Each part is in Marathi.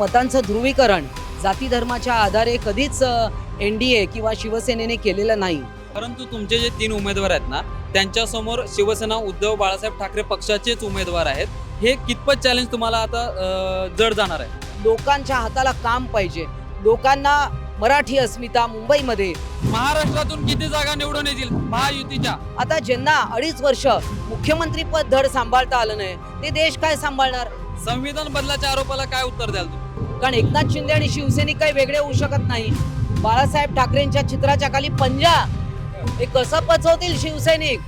मतांचं ध्रुवीकरण जाती धर्माच्या आधारे कधीच एन डी ए किंवा शिवसेनेने केलेलं नाही. परंतु तुमचे जे तीन उमेदवार आहेत ना त्यांच्यासमोर शिवसेना उद्धव बाळासाहेब ठाकरे पक्षाचेच उमेदवार आहेत. हे कितपत चॅलेंज तुम्हाला आता जड जाणार आहे? लोकांच्या हाताला काम पाहिजे. लोकांना मराठी अस्मिता मुंबईमध्ये. महाराष्ट्रातून किती जागा निवडून येतील? महायुतीच्या. आता ज्यांना अडीच वर्ष मुख्यमंत्री पद धड सांभाळता आलं नाही ते देश काय सांभाळणार? संविधान बदलाच्या आरोपाला काय उत्तर द्याल तुम्ही? कारण एकनाथ शिंदे आणि शिवसैनिक काही वेगळे होऊ शकत नाही. बाळासाहेब ठाकरेंच्या चित्राच्या खाली पंजा. हे कसं पचवतील शिवसैनिक?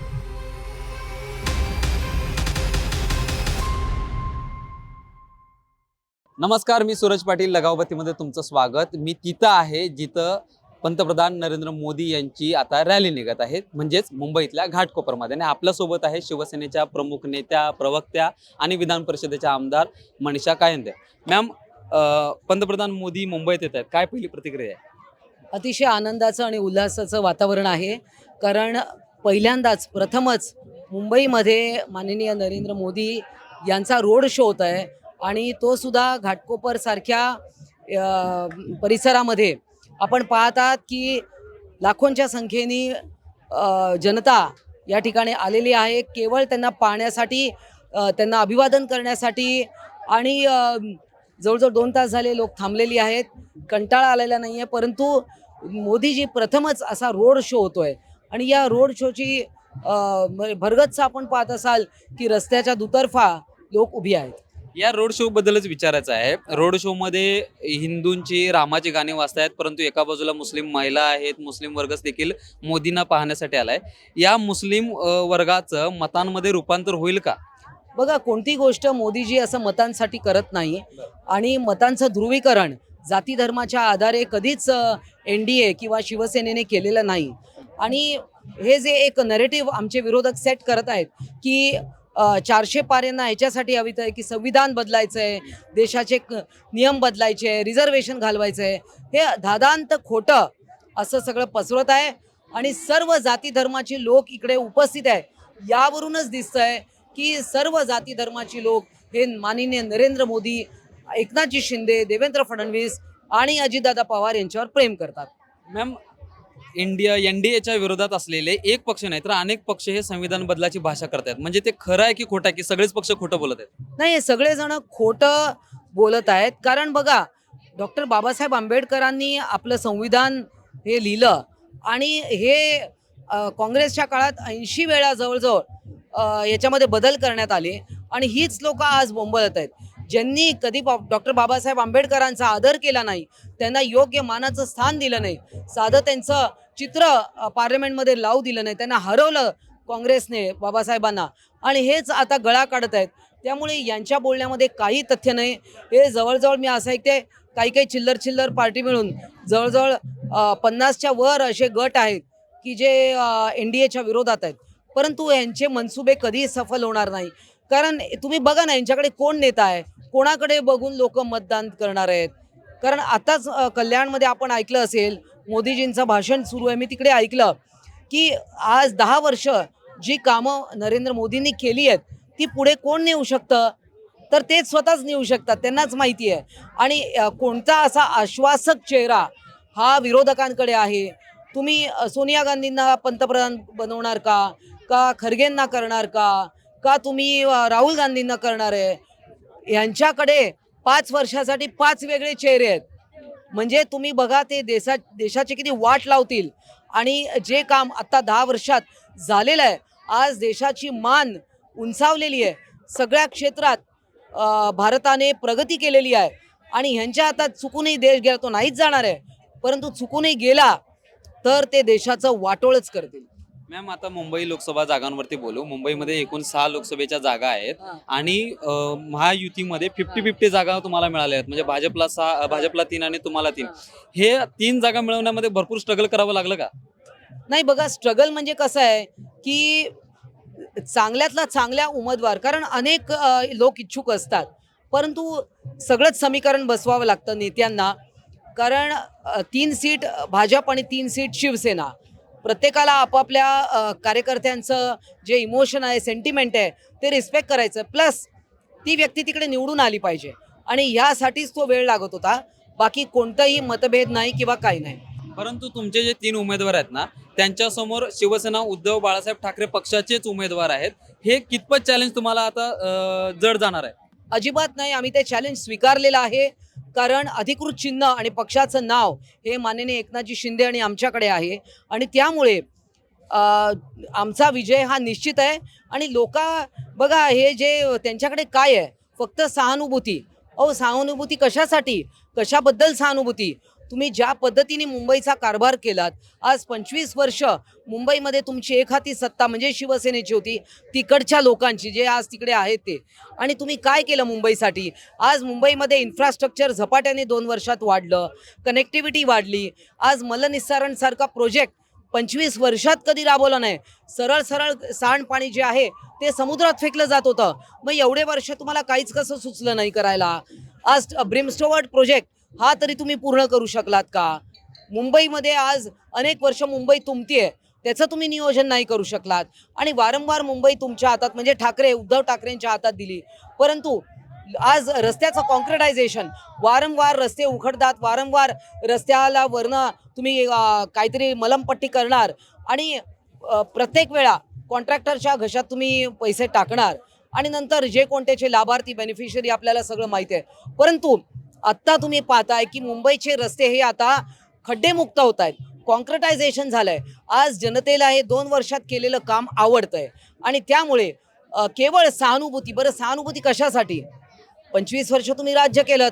नमस्कार मी सूरज पाटील लगावतीमध्ये तुमचं स्वागत. मी तिथं आहे जिथं पंतप्रधान नरेंद्र मोदी यांची आता रॅली निघत आहे. म्हणजेच मुंबईतल्या घाटकोपरमध्ये. आणि आपल्यासोबत आहे शिवसेनेच्या प्रमुख नेत्या प्रवक्त्या आणि विधान परिषदेच्या आमदार मनीषा कायंदे. मॅम पंतप्रधान मोदी मुंबईत येत आहेत. काय पहिली प्रतिक्रिया आहे? अतिशय आनंदाचं आणि उल्हासाचं वातावरण आहे. कारण पहिल्यांदाच प्रथमच मुंबईमध्ये माननीय नरेंद्र मोदी यांचा रोड शो होत आहे. आणि तो सुद्धा घाटकोपर सारख्या परिसरामध्ये आपण पाहतात की लाखोंच्या संख्येने जनता या ठिकाणी आलेली आहे. केवळ त्यांना पाहण्यासाठी त्यांना अभिवादन करण्यासाठी आणि जवळजवळ दोन तास झाले लोक थांबलेली आहेत. कंटाळा आलेला नाही आहे परंतु मोदीजी प्रथमच असा रोड शो होतोय. आणि या रोड शोची म्हणजे भरगतचा आपण पाहत असाल की रस्त्याच्या दुतर्फा लोक उभी आहेत. या रोड शो बद्दलच विचारायचं आहे. रोड शो मध्ये हिंदूंची रामाची गाणी वाजतायत परंतु एका बाजूला मुस्लिम महिला आहेत मुस्लिम वर्गच देखील मोदींना पाहण्यासाठी आलाय. या मुस्लिम वर्गाचं मतांमध्ये रूपांतर होईल का? बघा कोणती गोष्ट मोदीजी असं मतांसाठी करत नाही आणि मतांचं ध्रुवीकरण जाती धर्माच्या आधारे कधीच एन डी ए किंवा शिवसेनेने केलेलं नाही. आणि हे जे एक नरेटिव्ह आमचे विरोधक सेट करत आहेत की चारशे पाऱ्यांना ह्याच्यासाठी हवीत आहे की संविधान बदलायचं आहे देशाचे नियम बदलायचे रिझर्वेशन घालवायचं आहे हे धादांत खोटं असं सगळं पसरत आहे. आणि सर्व जाती धर्माची लोक इकडे उपस्थित आहे. यावरूनच दिसतंय की सर्व जाती धर्माची लोक हे माननीय नरेंद्र मोदी एकनाथजी शिंदे देवेंद्र फडणवीस आणि अजितदादा पवार यांच्यावर प्रेम करतात. मॅम इंडिया एन डी एच्या विरोधात असलेले एक पक्ष नाही तर अनेक पक्ष हे संविधान बदलाची भाषा करतायत. म्हणजे ते खरं आहे की खोटं आहे की सगळेच पक्ष खोटं बोलत आहेत? नाही हे सगळेजण खोटं बोलत आहेत. कारण बघा डॉक्टर बाबासाहेब आंबेडकरांनी आपलं संविधान हे लिहिलं आणि हे काँग्रेसच्या काळात ऐंशी वेळा जवळजवळ याच्यामध्ये बदल करण्यात आले. आणि हीच लोक आज बोंबलत आहेत. ज्यांनी कधी डॉक्टर बाबासाहेब आंबेडकरांचा आदर केला नाही त्यांना योग्य मानाचं स्थान दिलं नाही साधं त्यांचं चित्र पार्लमेंटमध्ये लावू दिलं नाही त्यांना हरवलं काँग्रेसने बाबासाहेबांना. आणि हेच आता गळा काढत आहेत. त्यामुळे यांच्या बोलण्यामध्ये काही तथ्य नाही. हे जवळजवळ मी असं ऐकते काही काही चिल्लर चिल्लर पार्टी मिळून जवळजवळ पन्नासच्या वर असे गट आहेत की जे एन डी एच्या विरोधात आहेत. परंतु यांचे मनसुबे कधीही सफल होणार नाही. कारण तुम्ही बघा ना यांच्याकडे कोण नेता आहे? कोणाकडे बघून लोक मतदान करणार आहेत? कारण आताच कल्याणमध्ये आपण ऐकलं असेल मोदीजींचं भाषण सुरू आहे. मी तिकडे ऐकलं की आज दहा वर्ष जी कामं नरेंद्र मोदींनी केली आहेत ती पुढे कोण नेऊ शकतं? तर तेच स्वतःच नेऊ शकतात त्यांनाच माहिती आहे. आणि कोणता असा आश्वासक चेहरा हा विरोधकांकडे आहे? तुम्ही सोनिया गांधींना पंतप्रधान बनवणार का? का खरगेंना करणार का? का तुम्ही राहुल गांधींना करणार आहे? यांच्याकडे पाच वर्षासाठी पाच वेगळे चेहरे आहेत. म्हणजे तुम्ही बघा ते देशा देशाची किती वाट लावतील. आणि जे काम आत्ता दहा वर्षात झालेलं आहे आज देशाची मान उंचावलेली आहे. सगळ्या क्षेत्रात भारताने प्रगती केलेली आहे. आणि ह्यांच्या हातात चुकूनही देश गेला तो नाहीच जाणार आहे. परंतु चुकूनही गेला तर ते देशाचं वाटोळच करतील. मॅम आता मुंबई लोकसभा जागांवरती बोलू. मुंबईमध्ये एकूण सहा लोकसभेच्या जागा आहेत. आणि अ, महायुतीमध्ये फिफ्टी फिफ्टी जागा तुम्हाला मिळाल्या आहेत. म्हणजे भाजपला सहा भाजपला तीन आणि तुम्हाला तीन. हे. तीन जागा मिळवण्यामध्ये भरपूर स्ट्रगल करावं लागलं का? नाही बघा स्ट्रगल म्हणजे कसं आहे की चांगल्यातला चांगल्या उमेदवार कारण अनेक अ, लोक इच्छुक असतात. परंतु सगळंच समीकरण बसवावं लागतं नेत्यांना. कारण अ, तीन सीट भाजप आणि तीन सीट शिवसेना. प्रत्येकाला आपापल्या कार्यकर्त्यांचं जे इमोशन आहे सेंटिमेंट आहे ते रिस्पेक्ट करायचं. प्लस ती व्यक्ती तिकडे निवडून आली पाहिजे. आणि ह्यासाठीच तो वेळ लागत होता. बाकी कोणताही मतभेद नाही किंवा काही नाही. परंतु तुमचे जे तीन उमेदवार आहेत ना त्यांच्यासमोर शिवसेना उद्धव बाळासाहेब ठाकरे पक्षाचेच उमेदवार आहेत. हे कितपत चॅलेंज तुम्हाला आता जड जाणार आहे? अजिबात नाही. आम्ही ते चॅलेंज स्वीकारलेलं आहे. कारण अधिकृत चिन्ह आणि पक्षाचं नाव हे माननीय एकनाथजी शिंदे आणि आमच्याकडे आहे. आणि त्यामुळे आमचा विजय हा निश्चित आहे. आणि लोक बघा हे जे त्यांच्याकडे काय आहे? फक्त सहानुभूती. अहो सहानुभूती कशासाठी? कशाबद्दल सहानुभूती? तुम्ही ज्या पद्धतीने मुंबईचा कारभार केलात आज पंचवीस वर्ष मुंबईमध्ये तुमची एक हाती सत्ता म्हणजे शिवसेनेची होती तिकडच्या लोकांची जे आज तिकडे आहेत ते. आणि तुम्ही काय केलं मुंबईसाठी? आज मुंबईमध्ये इन्फ्रास्ट्रक्चर झपाट्याने दोन वर्षात वाढलं कनेक्टिव्हिटी वाढली आज मलनिस्सारणसारखा प्रोजेक्ट पंचवीस वर्षात कधी राबवला नाही. सरळ सरळ सांडपाणी जे आहे ते समुद्रात फेकलं जात होतं. मग एवढे वर्ष तुम्हाला काहीच कसं सुचलं नाही करायला? आज ब्रिमस्टोवर्ड प्रोजेक्ट हा तरी तुम्ही पूर्ण करू शकलात का? मुंबईमध्ये आज अनेक वर्ष मुंबई तुमतीये त्याचं तुम्ही नियोजन नाही करू शकलात. आणि वारंवार मुंबई तुमच्या हातात म्हणजे ठाकरे उद्धव ठाकरेंच्या हातात दिली. परंतु आज रस्त्याचं कॉन्क्रिटायझेशन वारंवार रस्ते उखडतात वारंवार रस्त्याला वरनं तुम्ही काहीतरी मलमपट्टी करणार. आणि प्रत्येक वेळा कॉन्ट्रॅक्टरच्या घशात तुम्ही पैसे टाकणार. आणि नंतर जे कोणत्याचे लाभार्थी बेनिफिशरी आपल्याला सगळं माहिती आहे परंतु आत्ता तुम्ही पाहताय की मुंबईचे रस्ते हे आता खड्डेमुक्त होत आहेत कॉन्क्रिटायझेशन झालंय. आज जनतेला हे दोन वर्षात केलेलं काम आवडतंय. आणि त्यामुळे केवळ सहानुभूती बरं सहानुभूती कशासाठी? पंचवीस वर्ष तुम्ही राज्य केलं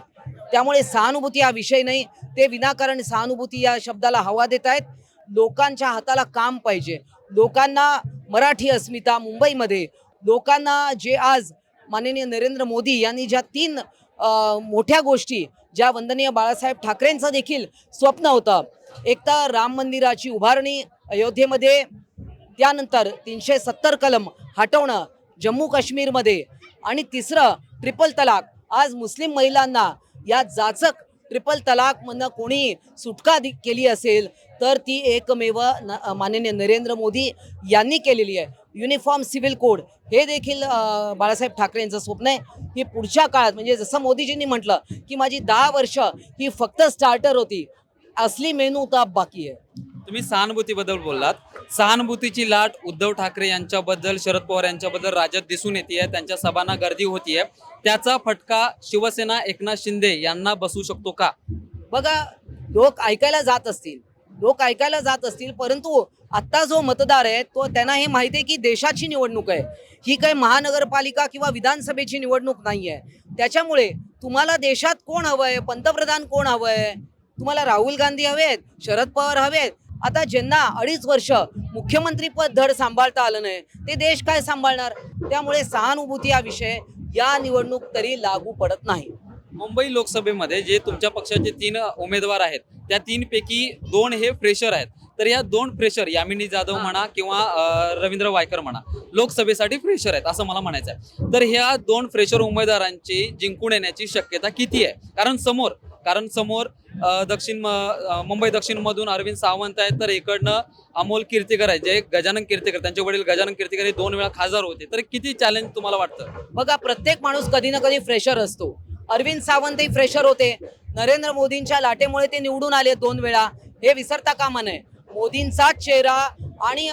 त्यामुळे सहानुभूती हा विषय नाही. ते विनाकारण सहानुभूती या शब्दाला हवा देत आहेत लोकांच्या हाताला काम पाहिजे. लोकांना मराठी अस्मिता मुंबईमध्ये. लोकांना जे आज माननीय नरेंद्र मोदी यांनी ज्या तीन मोठ्या गोष्टी ज्या वंदनीय बाळासाहेब ठाकरेंचं देखील स्वप्न होतं. एक तर राम मंदिराची उभारणी अयोध्येमध्ये त्यानंतर तीनशे सत्तर कलम हटवणं जम्मू काश्मीरमध्ये आणि तिसरं ट्रिपल तलाक. आज मुस्लिम महिलांना या जाचक ट्रिपल तलाकमधनं कोणी सुटका दि- केली असेल तर ती एकमेव न माननीय नरेंद्र मोदी यांनी केलेली आहे. युनिफॉर्म सिव्हिल कोड हे देखील बाळासाहेब बाळासाहेब ठाकरेंचं स्वप्न आहे. ही पुढच्या काळात म्हणजे जसं मोदीजींनी म्हटलं की माझी दहा वर्ष ही फक्त स्टार्टर होती असली मेनू अब बाकी आहे? तुम्ही सहानुभूतीबद्दल बोललात. सहानुभूतीची लाट उद्धव ठाकरे यांच्याबद्दल शरद पवार यांच्याबद्दल राज्यात दिसून येते त्यांच्या सभांना गर्दी होतीये. त्याचा फटका शिवसेना एकनाथ शिंदे यांना बसू शकतो का? बघा लोक ऐकायला जात असतील लोक ऐकायला जात असतील परंतु आत्ता जो मतदार आहे तो त्यांना हे माहिती आहे की देशाची निवडणूक आहे. ही काही महानगरपालिका किंवा विधानसभेची निवडणूक नाही आहे त्याच्यामुळे तुम्हाला देशात कोण हवं आहे पंतप्रधान कोण हवं आहे तुम्हाला राहुल गांधी हवेत शरद पवार हवेत. आता ज्यांना अडीच वर्ष मुख्यमंत्री पद धड सांभाळता आलं नाही ते देश काय सांभाळणार? त्यामुळे सहानुभूती हा विषय या निवडणूक तरी लागू पडत नाही. मुंबई लोकसभेमध्ये जे तुमच्या पक्षाचे तीन उमेदवार आहेत त्या तीन पैकी दोन हे फ्रेशर आहेत. तर या दोन फ्रेशर यामिनी जाधव. म्हणा किंवा रवींद्र वायकर म्हणा लोकसभेसाठी फ्रेशर आहेत असं मला म्हणायचं आहे. तर ह्या दोन फ्रेशर उमेदवारांची जिंकून येण्याची शक्यता किती आहे? कारण समोर कारण समोर दक्षिण मुंबई दक्षिण मधून अरविंद सावंत आहेत तर इकडनं अमोल कीर्तीकर आहेत जे गजानन कीर्तीकर त्यांचे वडील गजानन कीर्तीकर हे दोन वेळा खासदार होते. तर किती चॅलेंज तुम्हाला वाटतं? बघा प्रत्येक माणूस कधी ना कधी फ्रेशर असतो. अरविंद सावंतही फ्रेशर होते. नरेंद्र मोदींच्या लाटेमुळे ते निवडून आले दोन वेळा. हे विसरता कामा नये. मोदींचा चेहरा आणि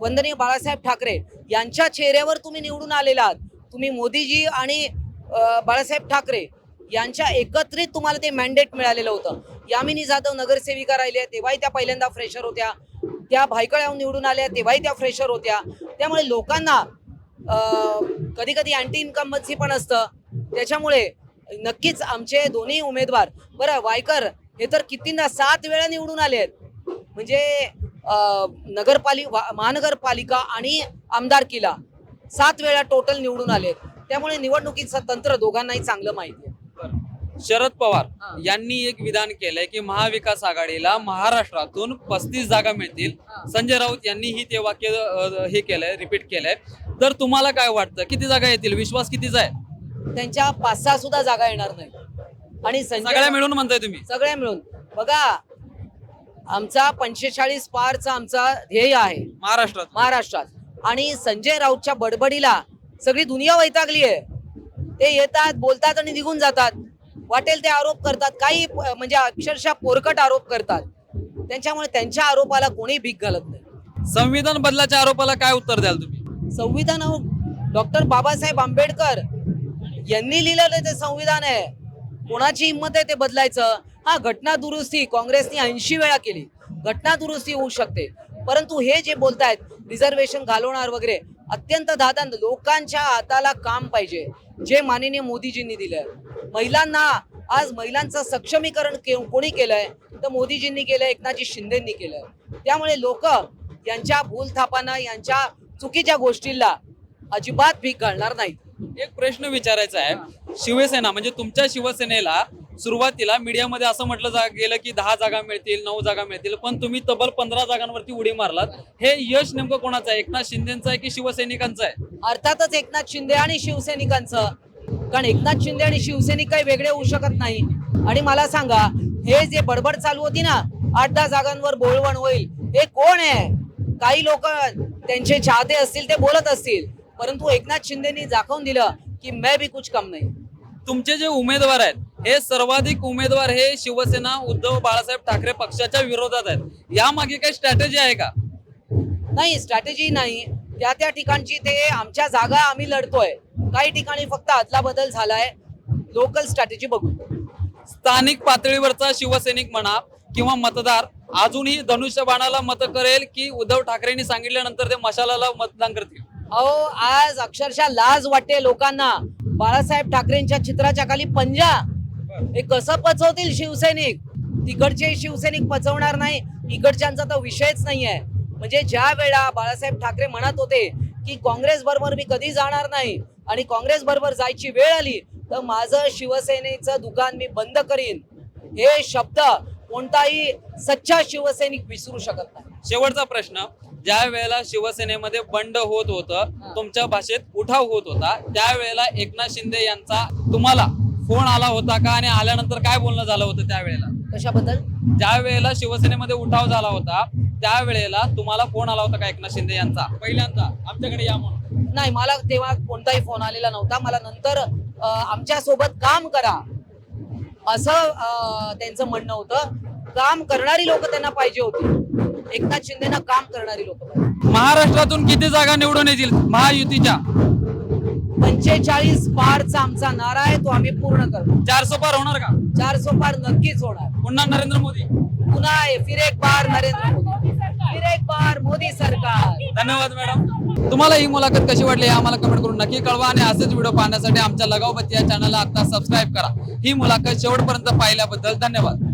वंदनीय बाळासाहेब ठाकरे यांच्या चेहऱ्यावर तुम्ही निवडून आलेला आहात तुम्ही मोदीजी आणि बाळासाहेब ठाकरे यांच्या एकत्रित तुम्हाला ते मॅन्डेट मिळालेलं होतं. यामिनी जाधव नगरसेविका राहिल्या तेव्हाही त्या पहिल्यांदा फ्रेशर होत्या. त्या भायकळ्याहून निवडून आल्या तेव्हाही त्या फ्रेशर होत्या. त्यामुळे लोकांना कधी कधी अँटी इन्कम्बन्सी पण असतं. त्याच्यामुळे नक्कीच आमचे दोन्ही उमेदवार बरं वायकर हे तर कितींना सात वेळा निवडून आले आहेत. म्हणजे नगरपालिका वा- महानगरपालिका आणि आमदार किल्ला सात वेळा टोटल निवडून आले आहेत. त्यामुळे निवडणुकीचं तंत्र दोघांनाही चांगलं माहिती आहे. शरद पवार यांनी एक विधान केलंय की महाविकास आघाडीला महाराष्ट्रातून पस्तीस जागा मिळतील. संजय राऊत यांनी ते वाक्य हे केलंय रिपीट केलंय. तर तुम्हाला काय वाटतं? किती जागा येतील? विश्वास कितीचा आहे? त्यांच्या पाच सहा सुद्धा जागा येणार नाही. आणि संजय सगळ्या मिळून म्हणताय तुम्ही. सगळ्या मिळून. बघा आमचा पंचेचाळीस पारचा आमचा ध्येय आहे. महाराष्ट्रात. महाराष्ट्रात. आणि संजय राऊतच्या बडबडीला सगळी दुनिया वैतागली आहे. ते येतात बोलतात आणि निघून जातात. वाटेल ते आरोप करतात. काही म्हणजे अक्षरशः पोरकट आरोप करतात. त्यांच्यामुळे त्यांच्या आरोपाला कोणी भीक घालत नाही. संविधान बदलाच्या आरोपाला काय उत्तर द्याल तुम्ही? संविधान डॉक्टर बाबासाहेब आंबेडकर यांनी लिहिलेलं ते संविधान आहे. कोणाची हिंमत आहे ते बदलायचं? हा घटना दुरुस्ती. काँग्रेसने ऐंशी वेळा केली. घटना दुरुस्ती होऊ शकते. परंतु हे जे बोलतायत रिझर्वेशन घालवणार वगैरे अत्यंत दादा लोकांच्या हाताला काम पाहिजे. जे माननीय मोदीजींनी दिलंय. महिलांना आज महिलांचं सक्षमीकरण के- कोणी केलंय? तर मोदीजींनी केलंय एकनाथजी शिंदेंनी केलंय. त्यामुळे लोक यांच्या भूलथापांना यांच्या चुकीच्या गोष्टीला अजिबात भीक घालणार नाहीत. एक प्रश्न विचारायचा आहे. शिवसेना म्हणजे तुमच्या शिवसेनेला सुरुवातीला मीडियामध्ये असं म्हटलं जा गेलं की दहा जागा मिळतील नऊ जागा मिळतील पण तुम्ही तब्बल पंधरा जागांवरती उडी मारलात. हे यश नेमकं कोणाचं आहे? एकनाथ शिंदेचं आहे की शिवसैनिकांचं आहे? अर्थातच एकनाथ शिंदे आणि शिवसैनिकांचं. कारण एकनाथ शिंदे आणि शिवसैनिक काही वेगळे होऊ शकत नाही. आणि मला सांगा हे जे बडबड चालू होती ना आठ दहा जागांवर बोलवण होईल हे कोण आहे? काही लोक त्यांचे चाहते असतील ते बोलत असतील. परंतु एकनाथ शिंदेनी दाखवून दिलं की मैं भी कुछ कम नाही. तुमचे जे उमेदवार आहेत हे सर्वाधिक उमेदवार हे शिवसेना उद्धव बाळासाहेब ठाकरे पक्षाच्या विरोधात आहेत. यामागे काही स्ट्रॅटेजी आहे का? नाही स्ट्रॅटेजी नाही. त्या त्या ठिकाणची ते आमच्या जागा आम्ही लढतोय. काही ठिकाणी फक्त अदला बदल झालाय. लोकल स्ट्रॅटेजी बघू स्थानिक पातळीवरचा शिवसैनिक म्हणा किंवा मतदार अजूनही धनुष्यबाणाला मत करेल की उद्धव ठाकरेंनी सांगितल्यानंतर ते मशालाला मतदान करतील? अहो आज अक्षरशः लाज वाटते लोकांना. बाळासाहेब ठाकरेंच्या चित्राच्या खाली पंजा. हे कसं पचवतील शिवसैनिक? तिकडचे शिवसैनिक पचवणार नाही. इकडच्यांचा तर विषयच नाहीये. म्हणजे ज्या वेळा बाळासाहेब ठाकरे म्हणत होते की काँग्रेस बरोबर मी कधी जाणार नाही आणि काँग्रेस बरोबर जायची वेळ आली तर माझं शिवसेनेचं दुकान मी बंद करीन. हे शब्द कोणताही सच्चा शिवसैनिक विसरू शकत नाही. शेवटचा प्रश्न. ज्या वेळेला शिवसेनेमध्ये बंड होत होतं तुमच्या भाषेत उठाव होत होता त्यावेळेला एकनाथ शिंदे यांचा तुम्हाला फोन आला होता का? आणि आल्यानंतर काय बोलणं झालं होतं त्यावेळेला? कशाबद्दल? ज्या वेळेला शिवसेनेमध्ये उठाव झाला होता त्यावेळेला तुम्हाला फोन आला होता का एकनाथ शिंदे यांचा? पहिल्यांदा आमच्याकडे या म्हणून. नाही मला तेव्हा कोणताही फोन आलेला नव्हता. मला नंतर आमच्यासोबत काम करा असं त्यांचं म्हणणं होतं. काम करणारी लोक त्यांना पाहिजे होती. एकनाथ शिंदेना काम करणारी लोक महाराष्ट्रातून किती जागा निवडून येतील? महायुतीच्या. पंचेचाळीस पारचा आमचा नारा आहे तो आम्ही पूर्ण करतो चारसो पार होणार का? चारसो पार नक्कीच होणार. पुन्हा नरेंद्र मोदी. पुन्हा आहे, फिर एक बार नरेंद्र मोदी. फिर एक बार मोदी सरकार. धन्यवाद मॅडम तुम्हाला ही मुलाखत कशी वाटली आम्हाला कमेंट करून नक्की कळवा आणि असेच व्हिडिओ पाहण्यासाठी आमच्या लगावबत्ती या चॅनलला आता सबस्क्राईब करा. ही मुलाखत शेवटपर्यंत पाहिल्याबद्दल धन्यवाद.